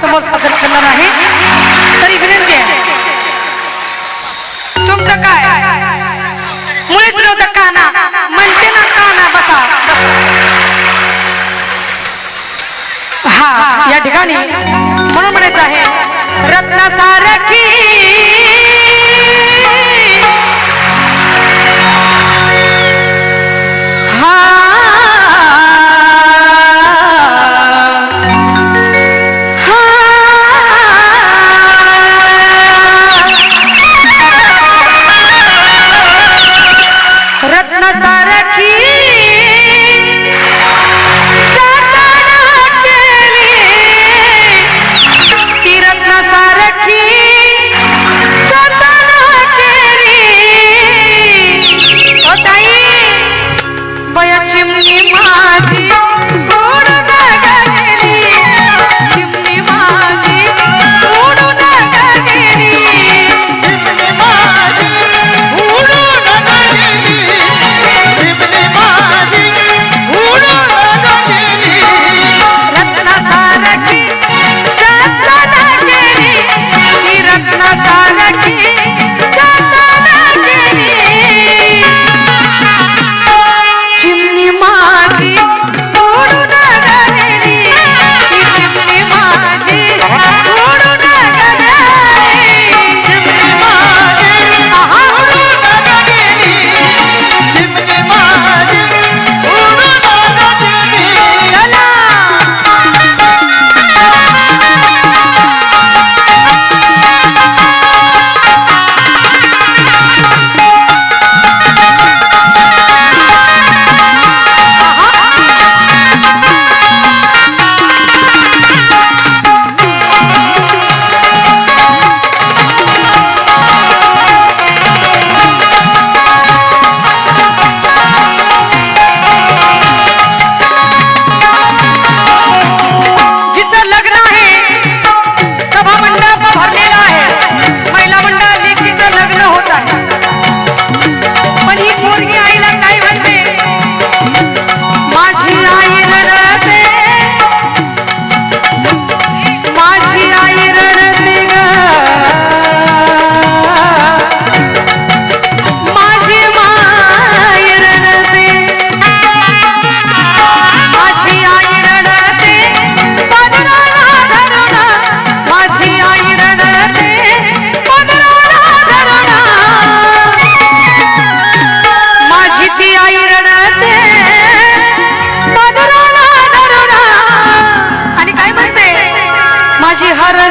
समोर सादर करणार आहे. तरी विनंती आहे. तुमचं काय? मुळीच नव्हतं काना. म्हणते ना काना बसा. बसा हा या ठिकाणी म्हणून म्हणायचं आहे. रत्नासारखी aquí.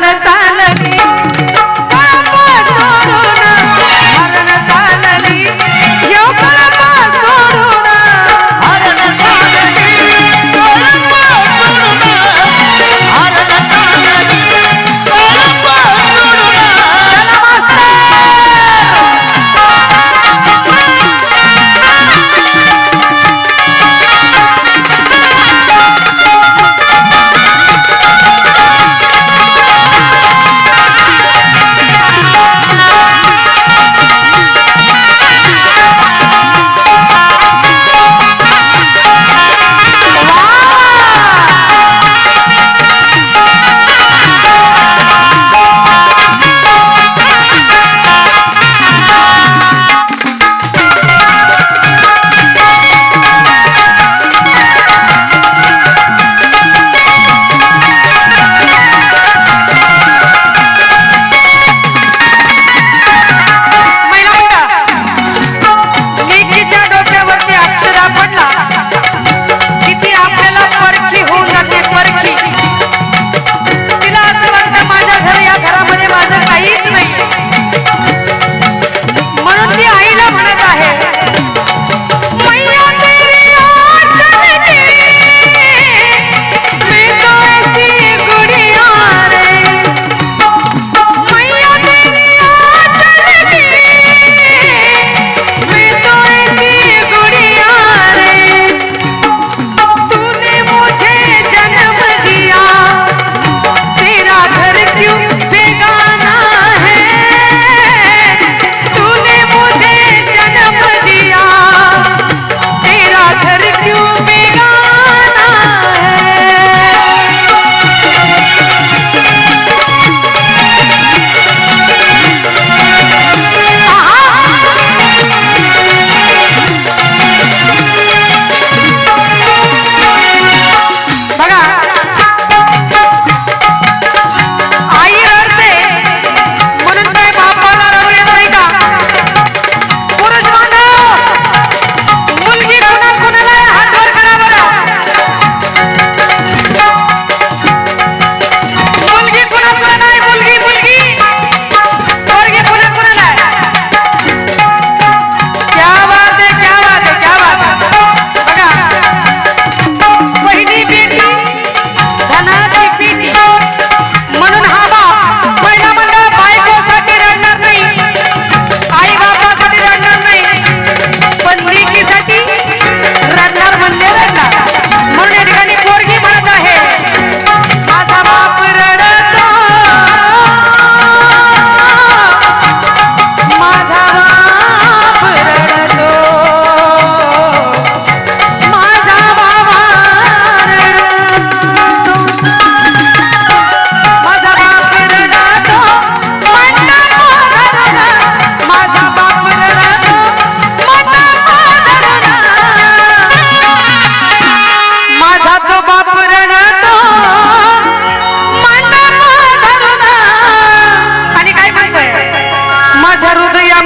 चालले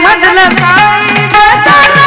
समजलं काय?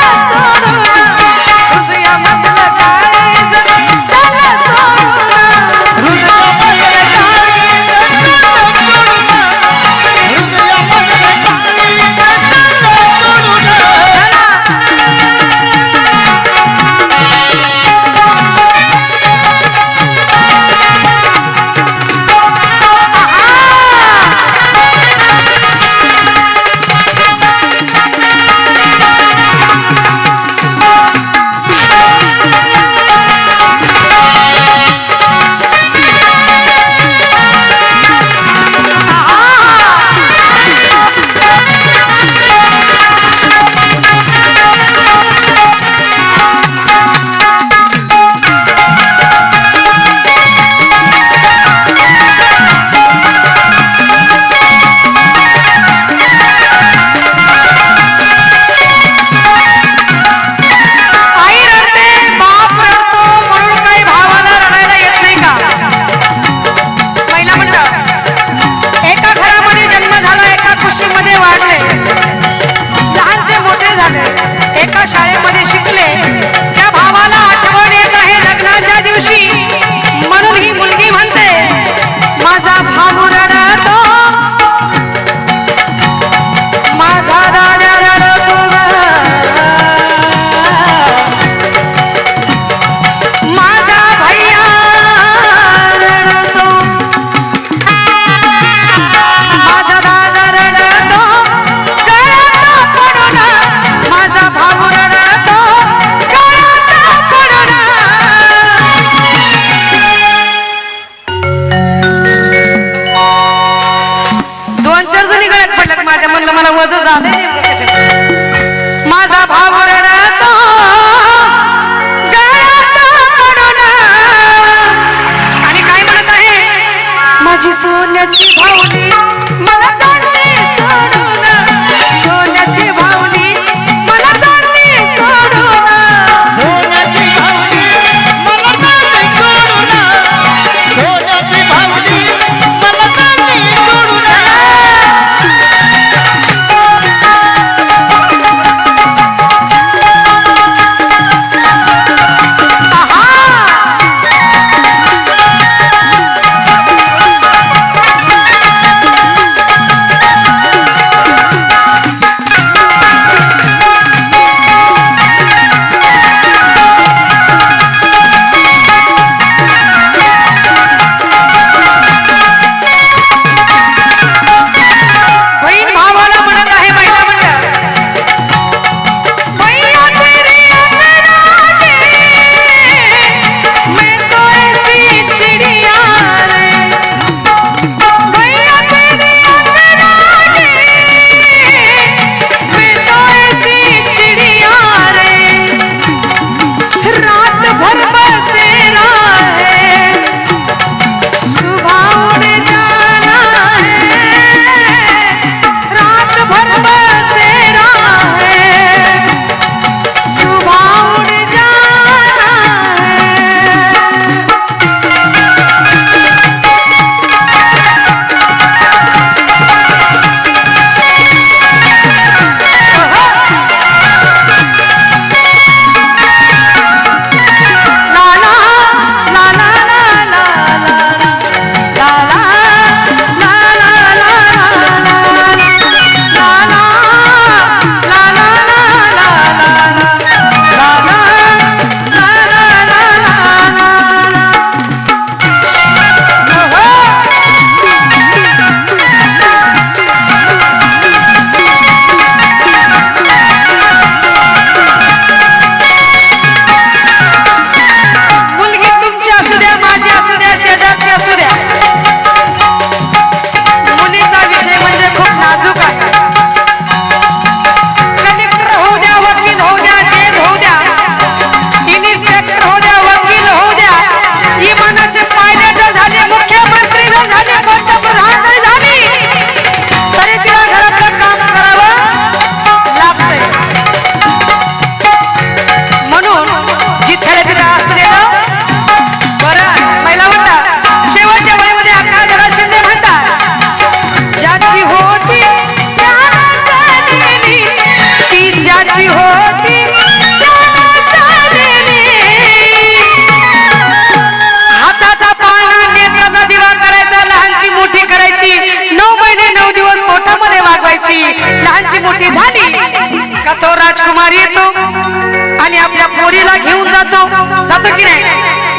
जातो. जातो की नाही?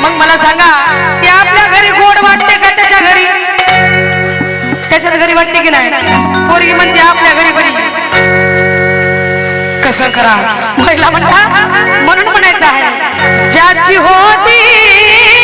मग मला सांगा ते आपल्या घरी गोड वाटते का त्याच्या घरी? त्याच्याच घरी वाटते की नाही? पोरगी म्हणते आपल्या घरी घरी कसं करा? महिला म्हणता म्हणून म्हणायचं आहे ज्याची होती